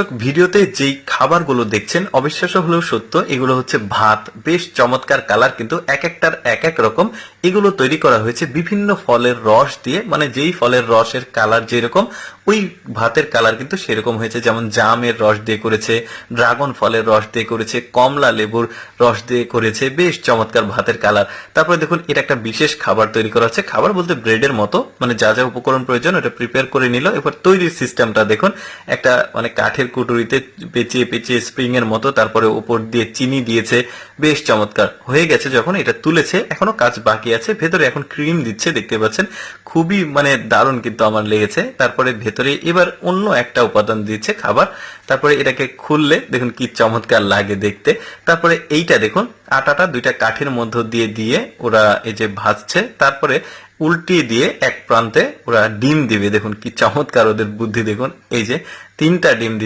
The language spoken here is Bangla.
দর্শক, ভিডিওতে যেই খাবারগুলো দেখছেন, অবিশ্বাস্য হলেও সত্য, এগুলো হচ্ছে ভাত। বেশ চমৎকার কালার, কিন্তু এক একটার এক এক রকম। এগুলো তৈরি করা হয়েছে বিভিন্ন ফলের রস দিয়ে মানে যেই ফলের রসের কালার যেরকম, ওই ভাতের কালার কিন্তু সেরকম হয়েছে। যেমন জামের রস দিয়ে করেছে, ড্রাগন ফলের রস দিয়ে করেছে, কমলা লেবুর রস দিয়ে করেছে, বেশ চমৎকার ভাতের কালার। তারপরে দেখুন, এটা একটা বিশেষ খাবার তৈরি করা হচ্ছে। খাবার বলতে ব্রেডের মতো মানে যা যা উপকরণ প্রয়োজন এটা প্রিপেয়ার করে নিল। এবার তৈরির সিস্টেমটা দেখুন, একটা মানে কাঠের কুটুরিতে পেঁচিয়ে পেঁচিয়ে স্প্রিং এর মতো, তারপরে উপর দিয়ে চিনি দিয়েছে, বেশ চমৎকার। হয়ে গেছে যখন এটা তুলেছে, এখনও কাজ বাকি আছে, ভেতরে এখন ক্রিম দিচ্ছে, দেখতে পাচ্ছেন। খুবই মানে দারুণ কিন্তু আমার লেগেছে। তারপরে ভেতরে এবার অন্য একটা উপাদান দিচ্ছে খাবার। তারপরে এটাকে খুললে, দেখুন কি চমৎকার লাগে দেখতে। তারপরে এইটা দেখুন, আটাটা দুইটা কাঠের মধ্য দিয়ে দিয়ে ওরা এই যে ভাজছে। তারপরে উল্টিয়ে দিয়ে এক প্রান্তে ওরা ডিম দিবে। দেখুন কি চমৎকার ওদের বুদ্ধি, দেখুন। এই যে তিনটা ডিম